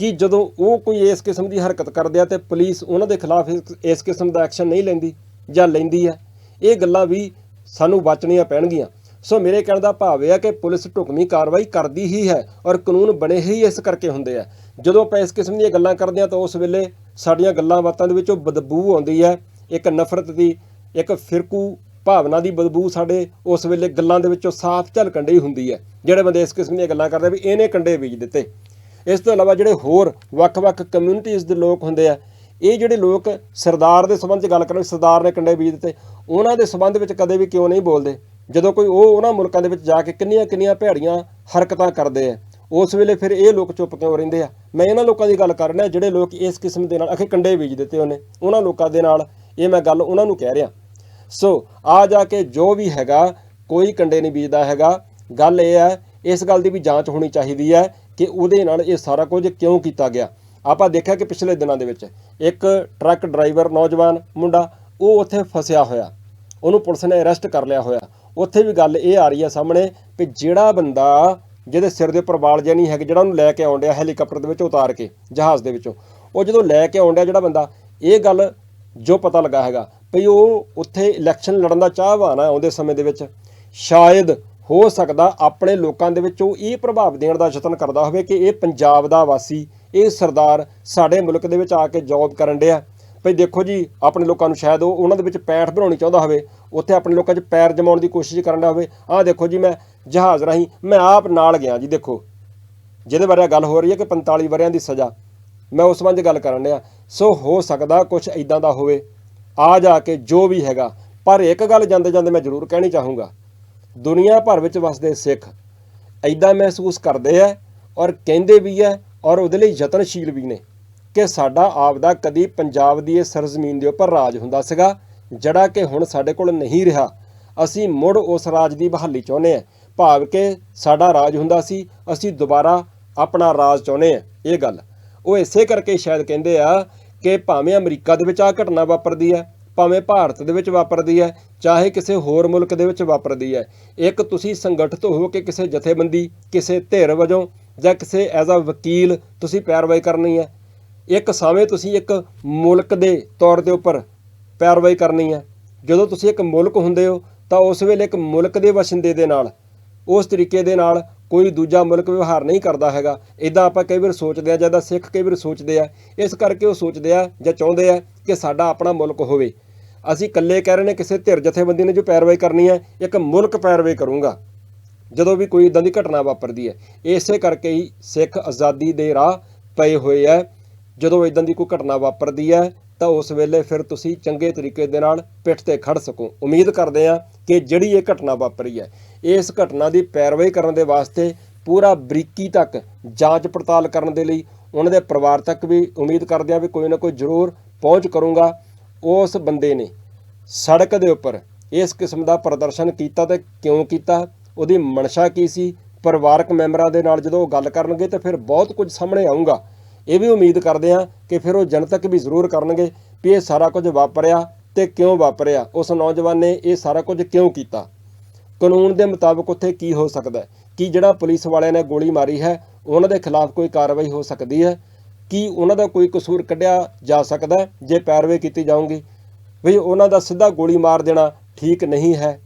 ਕਿ ਜਦੋਂ ਉਹ ਕੋਈ ਇਸ ਕਿਸਮ ਦੀ ਹਰਕਤ ਕਰਦੇ ਆ ਤੇ ਪੁਲਿਸ ਉਹਨਾਂ ਦੇ ਖਿਲਾਫ ਇਸ- ਇਸ ਕਿਸਮ ਦਾ ਐਕਸ਼ਨ ਨਹੀਂ ਲੈਂਦੀ ਜਾਂ ਲੈਂਦੀ ਹੈ, ਇਹ ਗੱਲਾਂ ਵੀ ਸਾਨੂੰ ਬਚਣੀਆਂ ਪੈਣਗੀਆਂ। ਸੋ ਮੇਰੇ ਕਹਿਣ ਦਾ ਭਾਵ ਇਹ ਹੈ ਕਿ ਪੁਲਿਸ ਢੁਕਵੀਂ ਕਾਰਵਾਈ ਕਰਦੀ ਹੀ ਹੈ ਔਰ ਕਾਨੂੰਨ ਬਣੇ ਹੀ ਇਸ ਕਰਕੇ ਹੁੰਦੇ ਆ। ਜਦੋਂ ਆਪਾਂ ਇਸ ਕਿਸਮ ਦੀਆਂ ਗੱਲਾਂ ਕਰਦੇ ਆ ਤਾਂ ਉਸ ਵੇਲੇ ਸਾਡੀਆਂ ਗੱਲਾਂ ਬਾਤਾਂ ਦੇ ਵਿੱਚੋਂ ਬਦਬੂ ਆਉਂਦੀ ਹੈ, ਇੱਕ ਨਫ਼ਰਤ ਦੀ, ਇੱਕ ਫਿਰਕੂ ਭਾਵਨਾ ਦੀ ਬਦਬੂ ਸਾਡੇ ਉਸ ਵੇਲੇ ਗੱਲਾਂ ਦੇ ਵਿੱਚੋਂ ਸਾਫ਼ ਝਲਕਣ ਡਈ ਹੁੰਦੀ ਹੈ। ਜਿਹੜੇ ਬੰਦੇ ਇਸ ਕਿਸਮ ਦੀਆਂ ਗੱਲਾਂ ਕਰਦੇ ਵੀ ਇਹਨੇ ਕੰਡੇ ਬੀਜ ਦਿੱਤੇ। ਇਸ ਤੋਂ ਇਲਾਵਾ ਜਿਹੜੇ ਹੋਰ ਵੱਖ-ਵੱਖ ਕਮਿਊਨਿਟੀਜ਼ ਦੇ ਲੋਕ ਹੁੰਦੇ ਆ, ਇਹ ਜਿਹੜੇ ਲੋਕ ਸਰਦਾਰ ਦੇ ਸੰਬੰਧ 'ਚ ਗੱਲ ਕਰਨ, ਸਰਦਾਰ ਨੇ ਕੰਡੇ ਬੀਜ ਦਿੱਤੇ, ਉਹਨਾਂ ਦੇ ਸੰਬੰਧ ਵਿੱਚ ਕਦੇ ਵੀ ਕਿਉਂ ਨਹੀਂ ਬੋਲਦੇ? ਜਦੋਂ ਕੋਈ ਉਹ ਉਹਨਾਂ ਮੁਲਕਾਂ ਦੇ ਵਿੱਚ ਜਾ ਕੇ ਕਿੰਨੀਆਂ ਕਿੰਨੀਆਂ ਭੈੜੀਆਂ ਹਰਕਤਾਂ ਕਰਦੇ ਆ, ਉਸ ਵੇਲੇ ਫਿਰ ਇਹ ਲੋਕ ਚੁੱਪ ਕਿਉਂ ਰਹਿੰਦੇ ਆ? ਮੈਂ ਇਹਨਾਂ ਲੋਕਾਂ ਦੀ ਗੱਲ ਕਰ ਰਿਹਾ, ਜਿਹੜੇ ਲੋਕ ਇਸ ਕਿਸਮ ਦੇ ਨਾਲ ਅਖੇ ਕੰਡੇ ਬੀਜ ਦਿੱਤੇ ਉਹਨੇ, ਉਹਨਾਂ ਲੋਕਾਂ ਦੇ ਨਾਲ ਇਹ ਮੈਂ ਗੱਲ ਉਹਨਾਂ ਨੂੰ ਕਹਿ ਰਿਹਾ। ਸੋ, ਆ ਜਾ ਕੇ ਜੋ ਵੀ ਹੈਗਾ, ਕੋਈ ਕੰਡੇ ਨਹੀਂ ਬੀਜਦਾ ਹੈਗਾ। ਗੱਲ ਇਹ ਹੈ, ਇਸ ਗੱਲ ਦੀ ਵੀ ਜਾਂਚ ਹੋਣੀ ਚਾਹੀਦੀ ਹੈ ਕਿ ਉਹਦੇ ਨਾਲ ਇਹ ਸਾਰਾ ਕੁਝ ਕਿਉਂ ਕੀਤਾ ਗਿਆ? ਆਪਾਂ ਦੇਖਿਆ ਕਿ ਪਿਛਲੇ ਦਿਨਾਂ ਦੇ ਵਿੱਚ ਇੱਕ ਟਰੱਕ ਡਰਾਈਵਰ ਨੌਜਵਾਨ ਮੁੰਡਾ, ਉਹ ਉੱਥੇ ਫਸਿਆ ਹੋਇਆ। ਉਹਨੂੰ ਪੁਲਿਸ ਨੇ ਅਰੈਸਟ ਕਰ ਲਿਆ ਹੋਇਆ। ਉੱਥੇ ਵੀ ਗੱਲ ਇਹ ਆ ਰਹੀ ਹੈ ਸਾਹਮਣੇ ਕਿ ਜਿਹੜਾ ਬੰਦਾ ਜਿਹਦੇ ਸਿਰ ਦੇ ਉੱਪਰ ਵਾਲ ਜਿਹਾ ਨਹੀਂ ਹੈਗੇ, ਜਿਹੜਾ ਉਹਨੂੰ ਲੈ ਕੇ ਆਉਣ ਡਿਆ ਹੈਲੀਕਾਪਟਰ ਦੇ ਵਿੱਚ ਉਤਾਰ ਕੇ ਜਹਾਜ਼ ਦੇ ਵਿੱਚੋਂ, ਉਹ ਜਦੋਂ ਲੈ ਕੇ ਆਉਣ ਡਿਆ ਜਿਹੜਾ ਬੰਦਾ, ਇਹ ਗੱਲ ਜੋ ਪਤਾ ਲੱਗਾ ਹੈਗਾ ਭਈ ਉਹ ਉੱਥੇ ਇਲੈਕਸ਼ਨ ਲੜਨ ਦਾ ਚਾਹਵਾਨ ਹੈ ਆਉਂਦੇ ਸਮੇਂ ਦੇ ਵਿੱਚ। ਸ਼ਾਇਦ ਹੋ ਸਕਦਾ ਆਪਣੇ ਲੋਕਾਂ ਦੇ ਵਿੱਚ ਉਹ ਇਹ ਪ੍ਰਭਾਵ ਦੇਣ ਦਾ ਯਤਨ ਕਰਦਾ ਹੋਵੇ ਕਿ ਇਹ ਪੰਜਾਬ ਦਾ ਵਾਸੀ, ਇਹ ਸਰਦਾਰ ਸਾਡੇ ਮੁਲਕ ਦੇ ਵਿੱਚ ਆ ਕੇ ਜੌਬ ਕਰਨ ਡਿਆ। ਭਈ ਦੇਖੋ ਜੀ, ਆਪਣੇ ਲੋਕਾਂ ਨੂੰ ਸ਼ਾਇਦ ਉਹ ਉਹਨਾਂ ਦੇ ਵਿੱਚ ਪੈਠ ਬਣਾਉਣੀ ਚਾਹੁੰਦਾ ਹੋਵੇ, ਉੱਥੇ ਆਪਣੇ ਲੋਕਾਂ 'ਚ ਪੈਰ ਜਮਾਉਣ ਦੀ ਕੋਸ਼ਿਸ਼ ਕਰਨ ਦਾ ਹੋਵੇ। ਆਹ ਦੇਖੋ ਜੀ, ਮੈਂ ਜਹਾਜ਼ ਰਾਹੀਂ ਮੈਂ ਆਪ ਨਾਲ ਗਿਆ ਜੀ, ਦੇਖੋ। ਜਿਹਦੇ ਬਾਰੇ ਗੱਲ ਹੋ ਰਹੀ ਹੈ ਕਿ 45 ਵਰਿਆਂ ਦੀ ਸਜ਼ਾ। ਮੈਂ ਉਸ ਸੰਬੰਧ ਗੱਲ ਕਰਨ ਡਿਆ। ਸੋ ਹੋ ਸਕਦਾ ਕੁਝ ਇਦਾਂ ਦਾ ਹੋਵੇ। ਆ ਜਾ ਕੇ ਜੋ ਵੀ ਹੈਗਾ। ਪਰ ਇੱਕ ਗੱਲ ਜਾਂਦੇ ਜਾਂਦੇ ਮੈਂ ਜ਼ਰੂਰ ਕਹਿਣੀ ਚਾਹੂੰਗਾ। ਦੁਨੀਆ ਭਰ ਵਿੱਚ ਵਸਦੇ ਸਿੱਖ ਐਦਾਂ ਮਹਿਸੂਸ ਕਰਦੇ ਆ ਔਰ ਕਹਿੰਦੇ ਵੀ ਆ ਔਰ ਉਹਦੇ ਲਈ ਯਤਨਸ਼ੀਲ ਵੀ ਨੇ ਕਿ ਸਾਡਾ ਆਪਦਾ ਕਦੀ ਪੰਜਾਬ ਦੀ ਇਹ ਸਰਜ਼ਮੀਨ ਦੇ ਉੱਪਰ ਰਾਜ ਹੁੰਦਾ ਸੀਗਾ, ਜਿਹੜਾ ਕਿ ਹੁਣ ਸਾਡੇ ਕੋਲ ਨਹੀਂ ਰਿਹਾ। ਅਸੀਂ ਮੁੜ ਉਸ ਰਾਜ ਦੀ ਬਹਾਲੀ ਚਾਹੁੰਦੇ ਆ। ਭਾਵ ਕਿ ਸਾਡਾ ਰਾਜ ਹੁੰਦਾ ਸੀ, ਅਸੀਂ ਦੁਬਾਰਾ ਆਪਣਾ ਰਾਜ ਚਾਹੁੰਦੇ ਆ। ਇਹ ਗੱਲ। ਉਹ ਇਸੇ ਕਰਕੇ ਸ਼ਾਇਦ ਕਹਿੰਦੇ ਆ ਕਿ ਭਾਵੇਂ ਅਮਰੀਕਾ ਦੇ ਵਿੱਚ ਆ ਘਟਨਾ ਵਾਪਰਦੀ ਹੈ ਭਾਵੇਂ ਭਾਰਤ ਦੇ ਵਿੱਚ ਵਾਪਰਦੀ ਹੈ, ਚਾਹੇ ਕਿਸੇ ਹੋਰ ਮੁਲਕ ਦੇ ਵਿੱਚ ਵਾਪਰਦੀ ਹੈ। ਇੱਕ ਤੁਸੀਂ ਸੰਗਠਿਤ ਹੋ ਕੇ ਕਿਸੇ ਜਥੇਬੰਦੀ, ਕਿਸੇ ਧਿਰ ਵਜੋਂ ਜਾਂ ਕਿਸੇ ਐਜ਼ ਅ ਵਕੀਲ ਤੁਸੀਂ ਪੈਰਵਾਈ ਕਰਨੀ ਹੈ। ਇੱਕ ਸਮੇਂ ਤੁਸੀਂ ਇੱਕ ਮੁਲਕ ਦੇ ਤੌਰ ਦੇ ਉੱਪਰ ਪੈਰਵਾਈ ਕਰਨੀ ਹੈ। ਜਦੋਂ ਤੁਸੀਂ ਇੱਕ ਮੁਲਕ ਹੁੰਦੇ ਹੋ, ਤਾਂ ਉਸ ਵੇਲੇ ਇੱਕ ਮੁਲਕ ਦੇ ਵਸਿੰਦੇ ਦੇ ਨਾਲ, ਉਸ ਤਰੀਕੇ ਦੇ ਨਾਲ ਕੋਈ ਦੂਜਾ ਮੁਲਕ ਵਿਵਹਾਰ ਨਹੀਂ ਕਰਦਾ ਹੈਗਾ। ਇਦਾਂ ਆਪਾਂ ਕਈ ਵਾਰ ਸੋਚਦੇ ਆ ਜਦੋਂ ਸਿੱਖ ਕਈ ਵਾਰ ਸੋਚਦੇ ਆ। ਇਸ ਕਰਕੇ ਉਹ ਸੋਚਦੇ ਆ ਜਾਂ ਚਾਹੁੰਦੇ ਆ ਕਿ ਸਾਡਾ ਆਪਣਾ ਮੁਲਕ ਹੋਵੇ। ਅਸੀਂ ਇਕੱਲੇ ਕਹਿ ਰਹੇ ਨੇ ਕਿਸੇ ਧਿਰ ਜਥੇਬੰਦੀ ਨੇ ਜੋ ਪੈਰਵਾਈ ਕਰਨੀ ਹੈ, ਇੱਕ ਮੁਲਕ ਪੈਰਵਾਈ ਕਰੂੰਗਾ। ਜਦੋਂ ਵੀ ਕੋਈ ਇਦਾਂ ਦੀ ਘਟਨਾ ਵਾਪਰਦੀ ਹੈ, ਇਸੇ ਕਰਕੇ ਹੀ ਸਿੱਖ ਆਜ਼ਾਦੀ ਦੇ ਰਾਹ ਪਏ ਹੋਏ ਹੈ। ਜਦੋਂ ਇਦਾਂ ਦੀ ਕੋਈ ਘਟਨਾ ਵਾਪਰਦੀ ਹੈ, ਤਾਂ ਉਸ ਵੇਲੇ ਫਿਰ ਤੁਸੀਂ ਚੰਗੇ ਤਰੀਕੇ ਦੇ ਨਾਲ ਪਿੱਠ ਤੇ ਖੜ ਸਕੋ। ਉਮੀਦ ਕਰਦੇ ਆ ਕਿ ਜਿਹੜੀ ਇਹ ਘਟਨਾ ਵਾਪਰੀ ਹੈ, ਇਸ ਘਟਨਾ ਦੀ ਪੈਰਵਾਈ ਕਰਨ ਦੇ ਵਾਸਤੇ ਪੂਰਾ ਬਰੀਕੀ ਤੱਕ ਜਾਂਚ ਪੜਤਾਲ ਕਰਨ ਦੇ ਲਈ, ਉਹਨਾਂ ਦੇ ਪਰਿਵਾਰ ਤੱਕ ਵੀ ਉਮੀਦ ਕਰਦੇ ਆ ਵੀ ਕੋਈ ਨਾ ਕੋਈ ਜ਼ਰੂਰ ਪਹੁੰਚ ਕਰੂੰਗਾ। ਉਸ ਬੰਦੇ ਨੇ ਸੜਕ ਦੇ ਉੱਪਰ ਇਸ ਕਿਸਮ ਦਾ ਪ੍ਰਦਰਸ਼ਨ ਕੀਤਾ ਤੇ ਕਿਉਂ ਕੀਤਾ? ਉਹਦੀ ਮਨਸ਼ਾ ਕੀ ਸੀ? ਪਰਿਵਾਰਕ ਮੈਂਬਰਾਂ ਦੇ ਨਾਲ ਜਦੋਂ ਉਹ ਗੱਲ ਕਰਨਗੇ ਤਾਂ ਫਿਰ ਬਹੁਤ ਕੁਝ ਸਾਹਮਣੇ ਆਊਗਾ। ਇਹ ਵੀ ਉਮੀਦ ਕਰਦੇ ਆ ਕਿ ਫਿਰ ਉਹ ਜਨਤਕ ਵੀ ਜ਼ਰੂਰ ਕਰਨਗੇ ਵੀ ਇਹ ਸਾਰਾ ਕੁਝ ਵਾਪਰਿਆ ਤੇ ਕਿਉਂ ਵਾਪਰਿਆ? ਉਸ ਨੌਜਵਾਨ ਨੇ ਇਹ ਸਾਰਾ ਕੁਝ ਕਿਉਂ ਕੀਤਾ? ਕਾਨੂੰਨ ਦੇ ਮੁਤਾਬਕ ਉੱਥੇ ਕੀ ਹੋ ਸਕਦਾ ਕਿ ਜਿਹੜਾ ਪੁਲਿਸ ਵਾਲਿਆਂ ਨੇ ਗੋਲੀ ਮਾਰੀ ਹੈ, ਉਹਨਾਂ ਦੇ ਖਿਲਾਫ ਕੋਈ ਕਾਰਵਾਈ ਹੋ ਸਕਦੀ ਹੈ? ਕੀ ਉਹਨਾਂ ਦਾ ਕੋਈ ਕਸੂਰ ਕੱਢਿਆ ਜਾ ਸਕਦਾ ਜੇ ਪੈਰਵੇ ਕੀਤੀ ਜਾਊਗੀ, ਵੀ ਉਹਨਾਂ ਦਾ ਸਿੱਧਾ ਗੋਲੀ ਮਾਰ ਦੇਣਾ ਠੀਕ ਨਹੀਂ ਹੈ,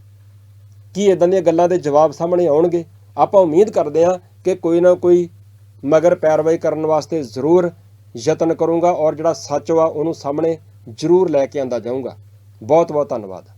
ਕੀ ਇਦਾਂ ਦੀਆਂ ਗੱਲਾਂ ਦੇ ਜਵਾਬ ਸਾਹਮਣੇ ਆਉਣਗੇ? ਆਪਾਂ ਉਮੀਦ ਕਰਦੇ ਹਾਂ ਕਿ ਕੋਈ ਨਾ ਕੋਈ ਮਗਰ ਪੈਰਵਾਈ ਕਰਨ ਵਾਸਤੇ ਜ਼ਰੂਰ ਯਤਨ ਕਰੂੰਗਾ ਔਰ ਜਿਹੜਾ ਸੱਚ ਵਾ ਉਹਨੂੰ ਸਾਹਮਣੇ ਜ਼ਰੂਰ ਲੈ ਕੇ ਆਂਦਾ ਜਾਊਂਗਾ। ਬਹੁਤ ਬਹੁਤ ਧੰਨਵਾਦ।